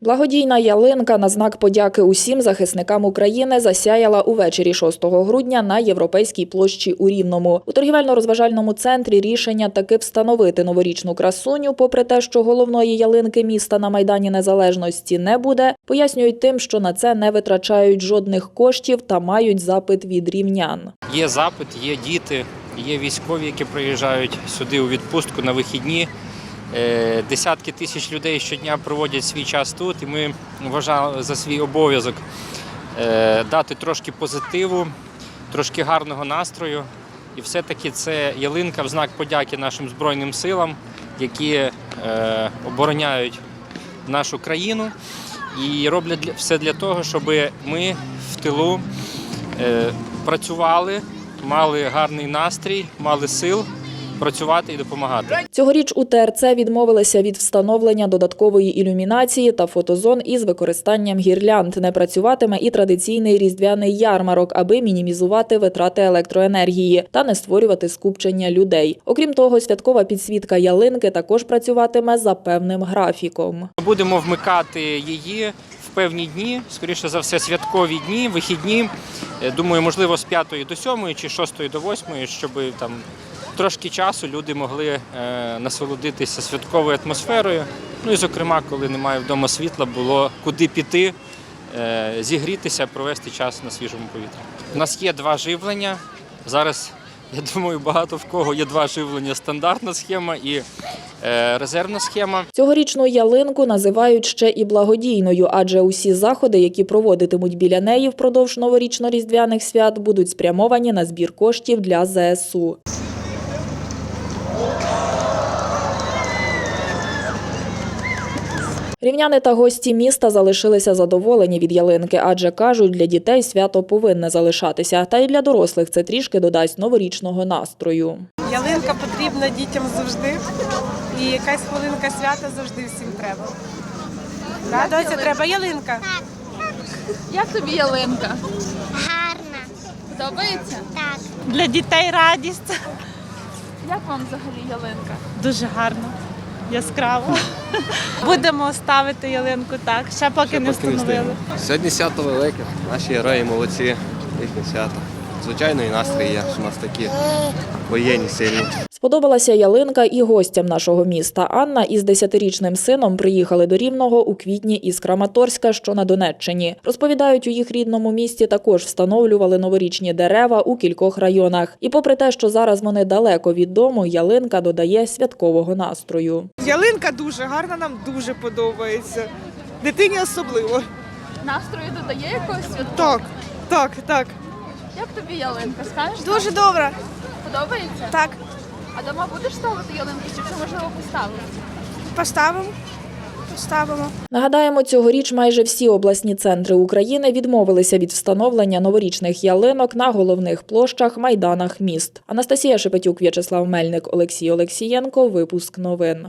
Благодійна ялинка на знак подяки усім захисникам України засяяла увечері 6 грудня на європейській площі у Рівному. У торгівельно-розважальному центрі рішення таки встановити новорічну красуню, попри те, що головної ялинки міста на майдані Незалежності не буде, пояснюють тим, що на це не витрачають жодних коштів та мають запит від рівнян. Є запит, є діти, є військові, які приїжджають сюди у відпустку на вихідні. Е, Десятки тисяч людей щодня проводять свій час тут, і ми вважали за свій обов'язок е, дати трошки позитиву, трошки гарного настрою. І все-таки це ялинка в знак подяки нашим Збройним силам, які е, обороняють нашу країну і роблять все для того, щоб ми в тилу працювали, мали гарний настрій, мали сил працювати і допомагати. Цьогоріч у ТРЦ відмовилися від встановлення додаткової ілюмінації та фотозон із використанням гірлянд. Не працюватиме і традиційний різдвяний ярмарок, аби мінімізувати витрати електроенергії та не створювати скупчення людей. Окрім того, святкова підсвітка ялинки також працюватиме за певним графіком. Будемо вмикати її в певні дні, скоріше за все, святкові дні, вихідні. Е, Думаю, можливо, з 5 до 7 чи 6 до 8, щоб там трошки часу люди могли е, насолодитися святковою атмосферою. Ну і, зокрема, коли немає вдома світла, було куди піти, е, зігрітися, провести час на свіжому повітрі. У нас є два живлення. Зараз, я думаю, багато в кого є два живлення: стандартна схема і е, резервна схема. Цьогорічну ялинку називають ще і благодійною, адже усі заходи, які проводитимуть біля неї впродовж новорічно-різдвяних свят, будуть спрямовані на збір коштів для ЗСУ. Рівняни та гості міста залишилися задоволені від ялинки, адже кажуть, для дітей свято повинне залишатися. Та й для дорослих це трішки додасть новорічного настрою. Ялинка потрібна дітям завжди. І якась хвилинка свята завжди всім треба. Так, доця, треба ялинка. Як тобі ялинка? Гарна. Подобається? Так. Для дітей радість. Як вам взагалі ялинка? Дуже гарно, яскраво. Будемо ставити ялинку так, ще поки не встановили. Сьогодні свято велике. Наші герої молодці, їхнє свято. Звичайно, і настрій є, що у нас такі воєнні сильні. Сподобалася ялинка і гостям нашого міста. Анна із десятирічним сином приїхали до Рівного у квітні із Краматорська, що на Донеччині. Розповідають, у їх рідному місті також встановлювали новорічні дерева у кількох районах. І попри те, що зараз вони далеко від дому, ялинка додає святкового настрою. Ялинка дуже гарна, нам дуже подобається. Дитині особливо. Настрою додає якогось святку? Так, так, так. Як тобі ялинка? Скажеш? Дуже добре. Подобається? Так, А дома будеш ставити ялинки чи вже можливо поставити? поставимо. Поставимо. Нагадаємо, цьогоріч майже всі обласні центри України відмовилися від встановлення новорічних ялинок на головних площах, майданах міст. Анастасія Шепетюк, В'ячеслав Мельник, Олексій Олексієнко. Випуск новин.